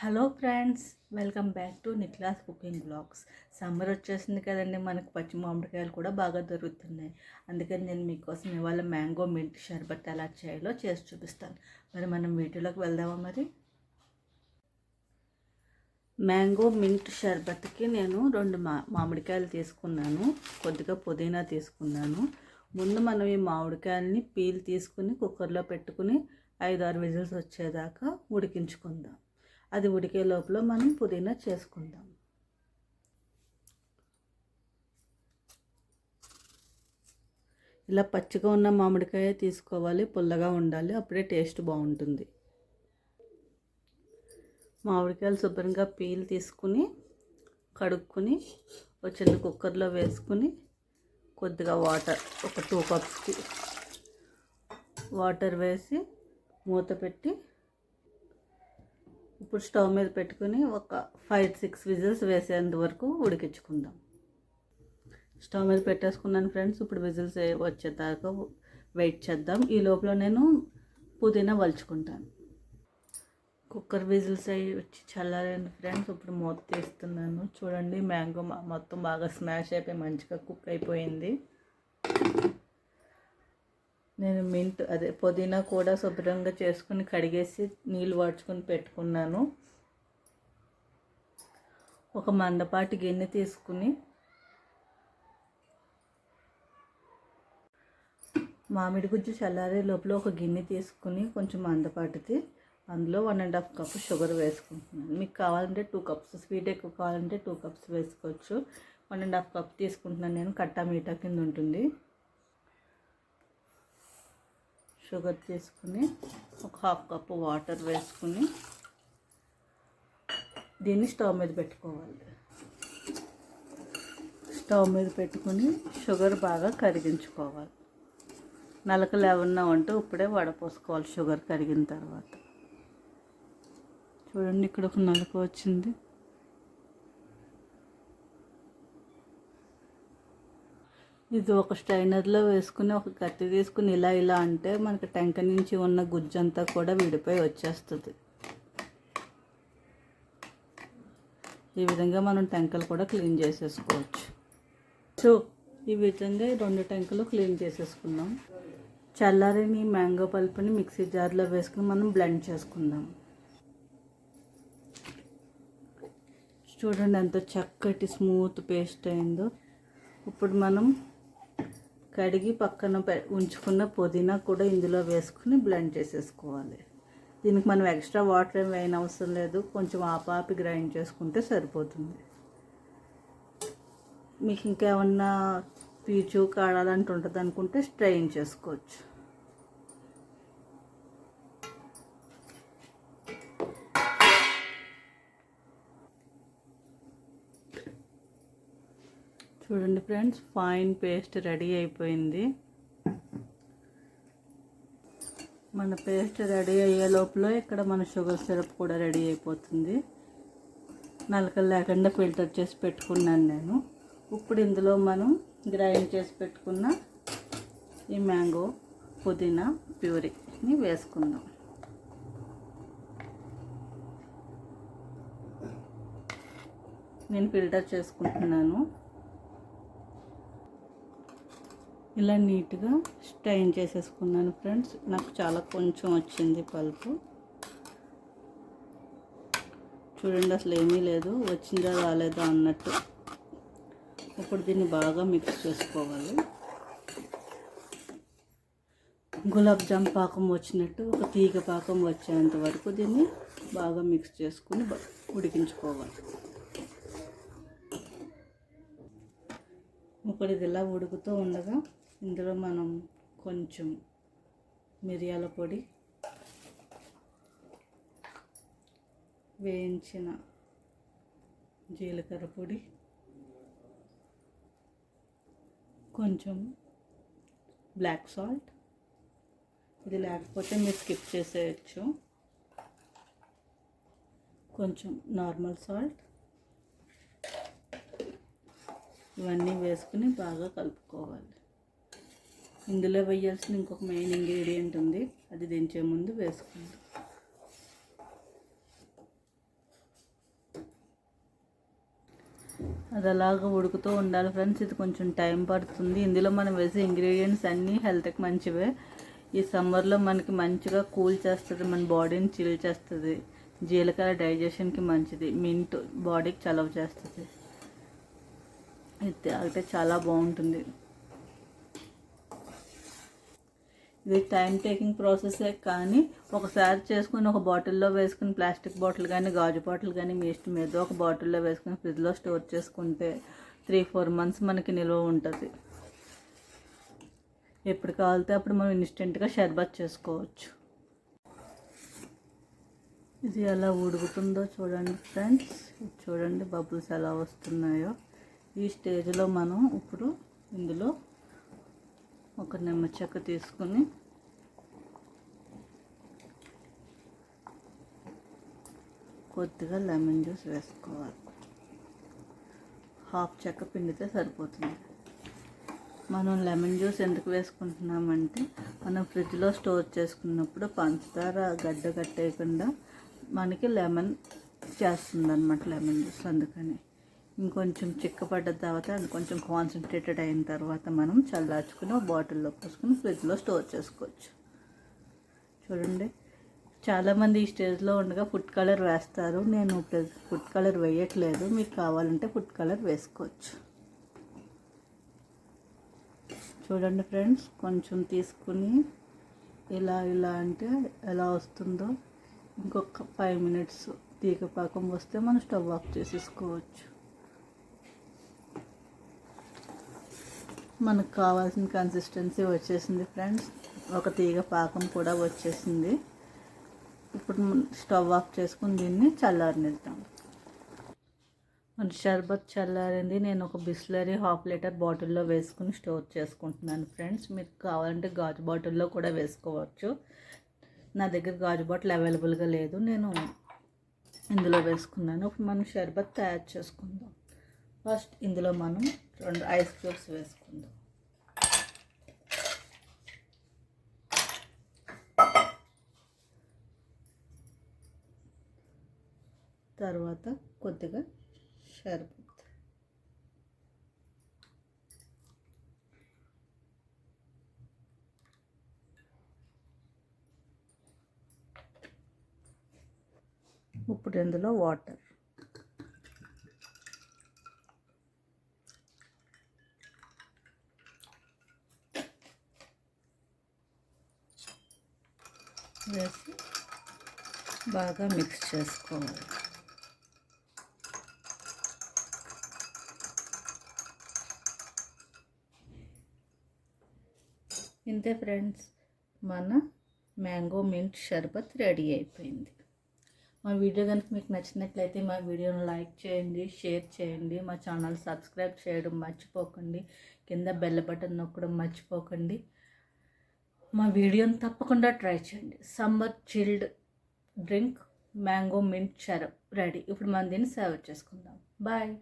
Hello friends welcome back to Niklas cooking blogs. Summer వచ్చేసింది కదండి మనకు పచ్చి మామిడికాయలు కూడా బాగా దొరుకుతున్నాయి. అందుకని నేను మీకోసం ఇవాళ మ్యాంగో మింట్ షర్బత్ ఎలా చేయాలో చేసి చూపిస్తాను. మరి మనం వీటిలోకి వెళ్దామా మరి? మ్యాంగో మింట్ షర్బత్కి నేను రెండు మా మామిడికాయలు తీసుకున్నాను. కొద్దిగా పుదీనా తీసుకున్నాను. ముందు మనం ఈ మామిడికాయలని పీల్ తీసుకుని కుక్కర్లో పెట్టుకుని ఐదు ఆరు విజిల్స్ వచ్చేదాకా ఉడికించుకుందాం. అది ఉడికే లోపల మనం పుదీనా చేసుకుందాం. ఇలా పచ్చిగా ఉన్న మామిడికాయ తీసుకోవాలి పుల్లగా ఉండాలి అప్పుడే టేస్ట్ బాగుంటుంది. మామిడికాయలు శుభ్రంగా పీల్ తీసుకుని కడుక్కుని ఒక చిన్న కుక్కర్లో వేసుకుని కొద్దిగా వాటర్ ఒక టూ కప్స్కి వాటర్ వేసి మూత పెట్టి ఇప్పుడు స్టవ్ మీద పెట్టుకుని ఒక ఫైవ్ సిక్స్ విజిల్స్ వేసేంత వరకు ఉడికించుకుందాం. స్టవ్ మీద పెట్టేసుకున్నాను ఫ్రెండ్స్. ఇప్పుడు విజిల్స్ వచ్చేదాకా వెయిట్ చేద్దాం. ఈ లోపల నేను పుదీనా వలుచుకుంటాను. కుక్కర్ విజిల్స్ అయ్యి వచ్చి చల్లారండి ఫ్రెండ్స్. ఇప్పుడు మూత తీస్తున్నాను. చూడండి మ్యాంగో మొత్తం బాగా స్మాష్ అయిపోయి మంచిగా కుక్ అయిపోయింది. నేను మింట్ అదే పుదీనా కూడా శుభ్రంగా చేసుకుని కడిగేసి నీళ్ళు వాడ్చుకొని పెట్టుకున్నాను. ఒక మందపాటి గిన్నె తీసుకుని మామిడి గుజ్జు చల్లారే లోపల ఒక గిన్నె తీసుకుని కొంచెం మందపాటిది. అందులో one and half cup sugar వేసుకుంటున్నాను. మీకు కావాలంటే టూ కప్స్ స్వీట్ ఎక్కువ కావాలంటే టూ కప్స్ వేసుకోవచ్చు. వన్ అండ్ హాఫ్ కప్ తీసుకుంటున్నాను నేను. కట్టా మీఠా కింద ఉంటుంది. షుగర్ తీసుకుని ఒక హాఫ్ కప్ వాటర్ వేసుకుని దీన్ని స్టవ్ మీద పెట్టుకోవాలి. స్టవ్ మీద పెట్టుకుని షుగర్ బాగా కరిగించుకోవాలి. నలకలు ఏమన్నా ఉంటే ఇప్పుడే వడపోసుకోవాలి షుగర్ కరిగిన తర్వాత. చూడండి ఇక్కడ ఒక నలక వచ్చింది. ఇది ఒక స్ట్రైనర్లో వేసుకుని ఒక కత్తి తీసుకుని ఇలా ఇలా అంటే మనకి టెంక నుంచి ఉన్న గుజ్జంతా కూడా విడిపోయి వచ్చేస్తుంది. ఈ విధంగా మనం టెంకలు కూడా క్లీన్ చేసేసుకోవచ్చు. సో ఈ విధంగా రెండు టెంకలు క్లీన్ చేసేసుకున్నాం. చల్లారిని మ్యాంగో పల్పుని మిక్సీ జార్లో వేసుకుని మనం బ్లెండ్ చేసుకుందాం. చూడండి ఎంత చక్కటి స్మూత్ పేస్ట్ అయిందో. ఇప్పుడు మనం కడిగి పక్కన ఉంచుకున్న పుదీనా కూడా ఇందులో వేసుకుని బ్లెండ్ చేసేసుకోవాలి. దీనికి మనం ఎక్స్ట్రా వాటర్ ఏం వేయని అవసరం లేదు. కొంచెం ఆపాపి గ్రైండ్ చేసుకుంటే సరిపోతుంది. మీకు ఇంకేమన్నా పీచు కాడాలంటూ ఉంటుంది అనుకుంటే స్ట్రెయిన్ చేసుకోవచ్చు. చూడండి ఫ్రెండ్స్ ఫైన్ పేస్ట్ రెడీ అయిపోయింది. మన పేస్ట్ రెడీ అయ్యే లోపల ఇక్కడ మన షుగర్ సిరప్ కూడా రెడీ అయిపోతుంది. నలకలు లేకుండా ఫిల్టర్ చేసి పెట్టుకున్నాను నేను. ఇప్పుడు ఇందులో మనం గ్రైండ్ చేసి పెట్టుకున్న ఈ మ్యాంగో పుదీనా ప్యూరీని వేసుకుందాం. నేను ఫిల్టర్ చేసుకుంటున్నాను. ఇలా నీట్గా స్టైన్ చేసేసుకున్నాను ఫ్రెండ్స్. నాకు చాలా కొంచెం వచ్చింది పల్పు. చూడండి అసలు ఏమీ లేదు. వచ్చిందా రాలేదా అన్నట్టు ఇప్పుడు దీన్ని బాగా మిక్స్ చేసుకోవాలి. గులాబ్ జామ్ పాకం వచ్చినట్టు ఒక తీగ పాకం వచ్చేంత వరకు దీన్ని బాగా మిక్స్ చేసుకుని ఉడికించుకోవాలి. ఇప్పుడు ఇది ఇలా ఉడుకుతూ ఉండగా ఇందులో మనం కొంచెం మిరియాల పొడి వేయించిన జీలకర్ర పొడి కొంచెం బ్లాక్ సాల్ట్ ఇది లేకపోతే మీరు స్కిప్ చేసేయచ్చు. కొంచెం నార్మల్ సాల్ట్ ఇవన్నీ వేసుకుని బాగా కలుపుకోవాలి. ఇందులో వేయాల్సిన ఇంకొక మెయిన్ ఇంగ్రీడియంట్ ఉంది. అది దించే ముందు వేసుకుందాం. అది అలాగా ఉడుకుతూ ఉండాలి ఫ్రెండ్స్. ఇది కొంచెం టైం పడుతుంది. ఇందులో మనం వేసే ఇంగ్రీడియంట్స్ అన్నీ హెల్త్కి మంచివే. ఈ సమ్మర్లో మనకి మంచిగా కూల్ చేస్తుంది. మన బాడీని చిల్ చేస్తుంది. జీలకర్ర డైజెషన్కి మంచిది. మింట్ బాడీకి చలవ చేస్తుంది. ఇది తాగితే చాలా బాగుంటుంది. ఇది టైం టేకింగ్ ప్రాసెసే కానీ ఒకసారి చేసుకుని ఒక బాటిల్లో వేసుకుని ప్లాస్టిక్ బాటిల్ కానీ గాజు బాటిల్ కానీ మీ ఇష్టం ఏదో ఒక బాటిల్లో వేసుకుని ఫ్రిడ్జ్లో స్టోర్ చేసుకుంటే త్రీ ఫోర్ మంత్స్ మనకి నిల్వ ఉంటుంది. ఎప్పుడు కావాలితే అప్పుడు మనం ఇన్స్టెంట్గా షర్బత్ చేసుకోవచ్చు. ఇది ఎలా ఉడుకుతుందో చూడండి ఫ్రెండ్స్ ఇది చూడండి బబుల్స్ ఎలా వస్తున్నాయో. ఈ స్టేజ్లో మనం ఇప్పుడు ఇందులో ఒక నిమ్మ చెక్క తీసుకుని కొద్దిగా లెమన్ జ్యూస్ వేసుకోవాలి. హాఫ్ చెక్క పిండితే సరిపోతుంది. మనం లెమన్ జ్యూస్ ఎందుకు వేసుకుంటున్నామంటే మనం ఫ్రిడ్జ్లో స్టోర్ చేసుకున్నప్పుడు పంచదార గడ్డ కట్టేయకుండా మనకి లెమన్ చేస్తుంది అనమాట లెమన్ జ్యూస్ అందుకని. ఇంకొంచెం చిక్కపడ్డ తర్వాత అది కొంచెం కాన్సన్ట్రేటెడ్ అయిన తర్వాత మనం చల్లార్చుకుని ఒక బాటిల్లో పోసుకుని ఫ్రిడ్జ్లో స్టోర్ చేసుకోవచ్చు. చూడండి. చాలామంది ఈ స్టేజ్లో ఉండగా ఫుడ్ కలర్ వేస్తారు. నేను ఫుడ్ కలర్ వేయట్లేదు. మీకు కావాలంటే ఫుడ్ కలర్ వేసుకోవచ్చు. చూడండి ఫ్రెండ్స్ కొంచెం తీసుకుని ఇలా ఇలా అంటే ఎలా వస్తుందో ఇంకొక ఫైవ్ మినిట్స్ తీగ పాకం వస్తే మనం స్టవ్ ఆఫ్ చేసేసుకోవచ్చు. మనకు కావాల్సిన కన్సిస్టెన్సీ వచ్చేసింది ఫ్రెండ్స్ ఒక తీగ పాకం కూడా వచ్చేసింది. ఇప్పుడు స్టవ్ ఆఫ్ చేసుకుని దీన్ని చల్లారనిద్దాం. మన షర్బత్ చల్లారింది. నేను ఒక బిస్లరీ హాఫ్ లీటర్ బాటిల్లో వేసుకుని స్టోర్ చేసుకుంటున్నాను ఫ్రెండ్స్ మీకు కావాలంటే గాజు బాటిల్లో కూడా వేసుకోవచ్చు. నా దగ్గర గాజు బాటిల్ అవైలబుల్గా లేదు. నేను ఇందులో వేసుకున్నాను. ఇప్పుడు మనం షర్బత్ తయారు చేసుకుందాం. ఫస్ట్ ఇందులో మనం రెండు ఐస్ క్యూబ్స్ వేసుకుందాం. తర్వాత కొద్దిగా షర్బత్. ఇప్పుడు ఇందులో వాటర్. వేసి బాగా మిక్స్ చేసుకోవాలి. ఇంతే ఫ్రెండ్స్ మన మ్యాంగో మింట్ షర్బత్ రెడీ అయిపోయింది. మా వీడియో కనుక మీకు నచ్చినట్లయితే మా వీడియోను లైక్ చేయండి షేర్ చేయండి మా ఛానల్ సబ్స్క్రైబ్ చేయడం మర్చిపోకండి కింద బెల్ బటన్ నొక్కడం మర్చిపోకండి. మా వీడియోని తప్పకుండా ట్రై చేయండి. Summer chilled drink mango mint syrup ready. ఇప్పుడు మనం దీన్ని సర్వ్ చేసుకుందాం. బాయ్.